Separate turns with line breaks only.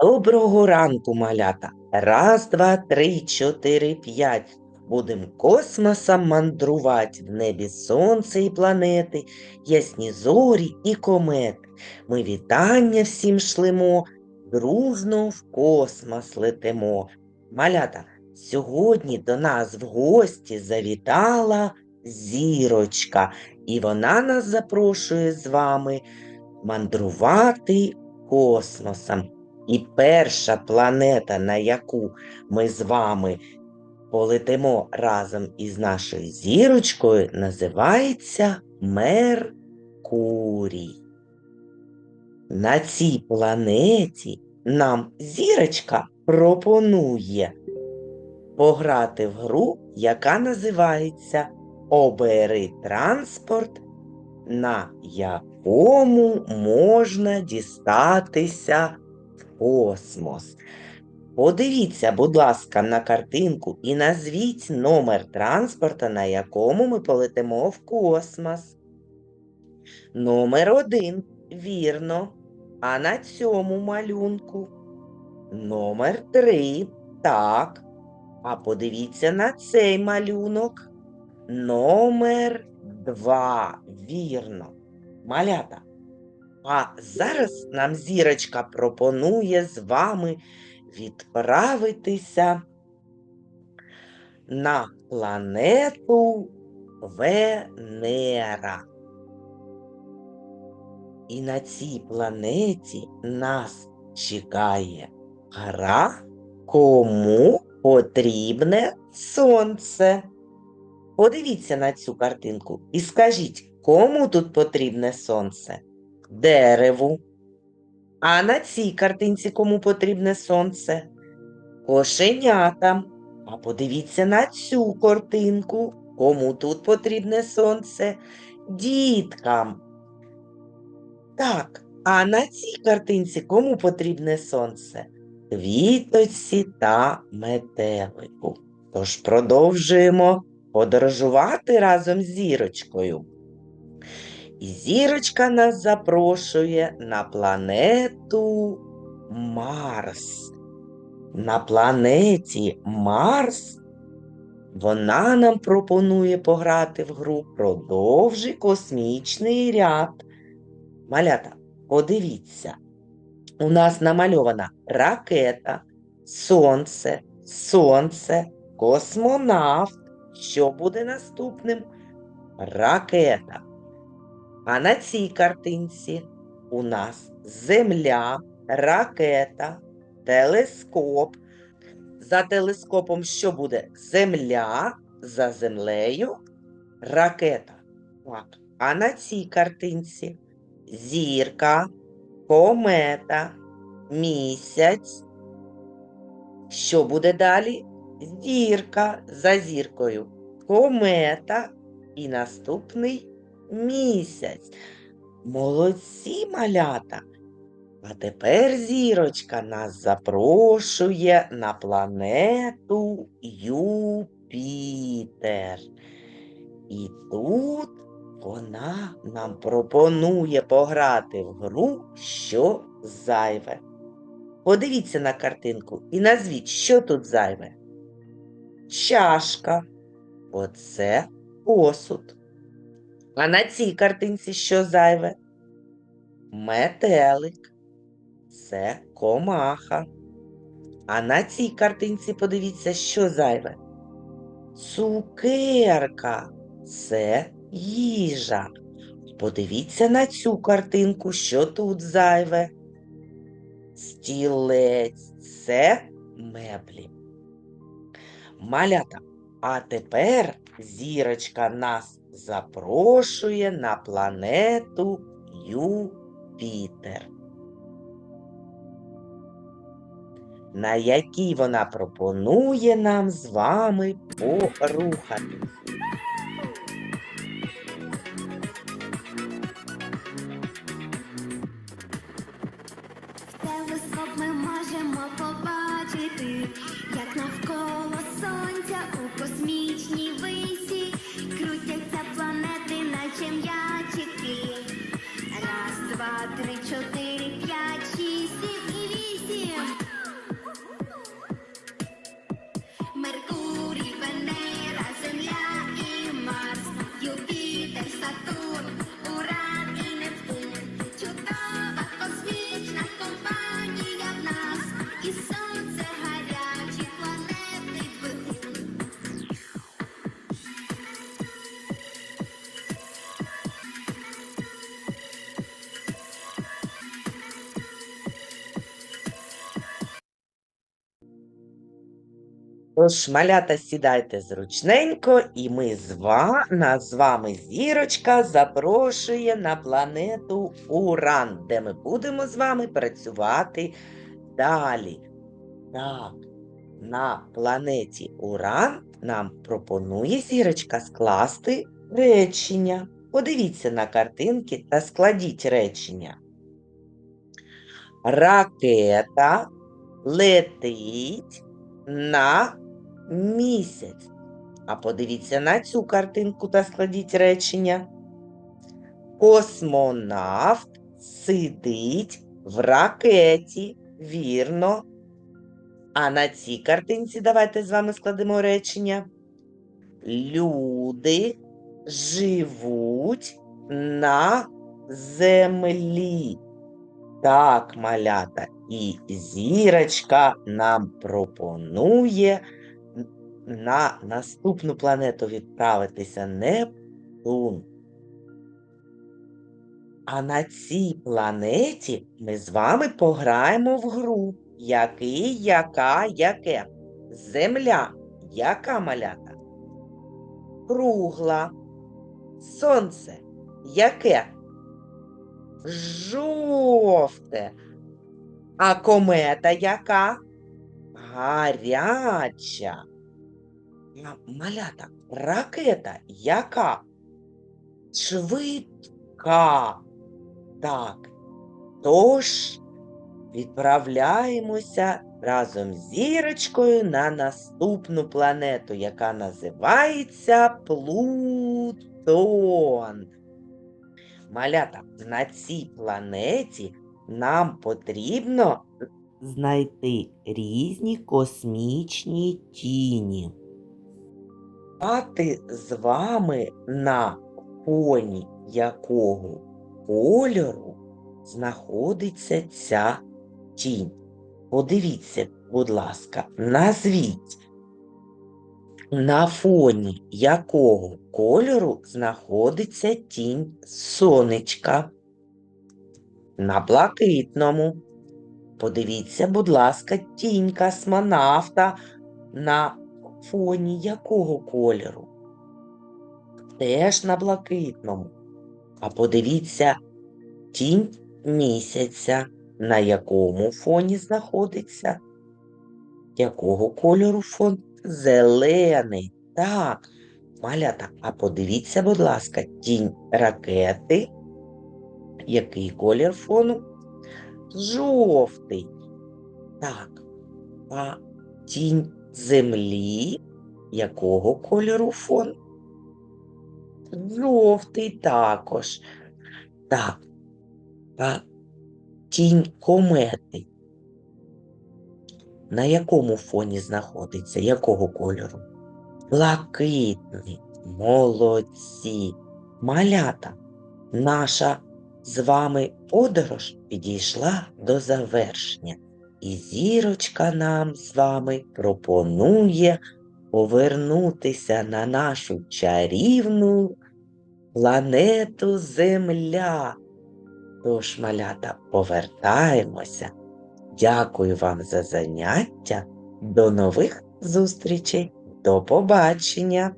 Доброго ранку, малята. Раз, два, три, чотири, п'ять. Будем космосом мандрувати в небі сонце і планети, ясні зорі і комети. Ми вітання всім шлемо, дружно в космос летимо. Малята, сьогодні до нас в гості завітала зірочка, і вона нас запрошує з вами мандрувати космосом. І перша планета, на яку ми з вами полетимо разом із нашою зірочкою, називається Меркурій. На цій планеті нам зірочка пропонує пограти в гру, яка називається Обери транспорт, на якому можна дістатися космос. Подивіться, будь ласка, на картинку і назвіть номер транспорта, на якому ми полетимо в космос. Номер один. Вірно. А на цьому малюнку. Номер три. Так. А подивіться на цей малюнок. Номер два. Вірно. Малята. А зараз нам зірочка пропонує з вами відправитися на планету Венера. І на цій планеті нас чекає гра, кому потрібне сонце. Подивіться на цю картинку і скажіть, кому тут потрібне сонце? Дереву. А на цій картинці кому потрібне сонце? Кошенятам. А подивіться на цю картинку. Кому тут потрібне сонце? Діткам. Так, а на цій картинці кому потрібне сонце? Квіточці та метелику. Тож продовжуємо подорожувати разом з зірочкою. І зірочка нас запрошує на планету Марс. На планеті Марс вона нам пропонує пограти в гру Продовжи космічний ряд. Малята, подивіться, у нас намальована ракета, сонце, сонце, космонавт. Що буде наступним? Ракета. А на цій картинці у нас земля, ракета, телескоп. За телескопом що буде? Земля, за землею ракета. Так. А на цій картинці зірка, комета, місяць. Що буде далі? Зірка за зіркою, комета і наступний місяць. Молодці малята. А тепер зірочка нас запрошує на планету Юпітер. І тут вона нам пропонує пограти в гру, що зайве. Подивіться на картинку і назвіть, що тут зайве. Чашка. Оце посуд. А на цій картинці що зайве? Метелик. Це комаха. А на цій картинці подивіться, що зайве. Цукерка. Це їжа. Подивіться на цю картинку, що тут зайве. Стілець це меблі. Малята, а тепер зірочка нас запрошує на планету Юпітер. На якій вона пропонує нам з вами порухати.
Телескоп ми можемо побачити, як навколо сонця у космічній висі крутяться планети, наче м'ячики. Раз, два, три, чотири,
Тож, малята, сідайте зручненько, і ми з вами, з вами зірочка запрошує на планету Уран, де ми будемо з вами працювати далі. Так, на планеті Уран нам пропонує зірочка скласти речення. Подивіться на картинки та складіть речення. Ракета летить на місяць. А подивіться на цю картинку та складіть речення. Космонавт сидить в ракеті. Вірно. А на цій картинці давайте з вами складемо речення. Люди живуть на землі. Так, малята, і зірочка нам пропонує на наступну планету відправитися Нептун. А на цій планеті ми з вами пограємо в гру. Який, яка, яке? Земля. Яка малята? Кругла. Сонце. Яке? Жовте. А комета яка? Гаряча. Малята, ракета яка? Швидка. Так. Тож відправляємося разом з зірочкою на наступну планету, яка називається Плутон. Малята, на цій планеті нам потрібно знайти різні космічні тіні. Пати з вами на фоні якого кольору знаходиться ця тінь. Подивіться, будь ласка, назвіть, на фоні якого кольору знаходиться тінь сонечка. На блакитному. Подивіться, будь ласка, тінь космонавта на фоні якого кольору? Теж на блакитному. А подивіться, тінь місяця, на якому фоні знаходиться? Якого кольору фон? Зелений. Так, малята, а подивіться, будь ласка, тінь ракети. Який колір фону? Жовтий. Так. А тінь землі якого кольору фон? Жовтий також. Так. А тінь комети. На якому фоні знаходиться? Якого кольору? Блакитний. Молодці. Малята. Наша з вами подорож підійшла до завершення. І зірочка нам з вами пропонує повернутися на нашу чарівну планету Земля. Тож, малята, повертаємося. Дякую вам за заняття. До нових зустрічей. До побачення!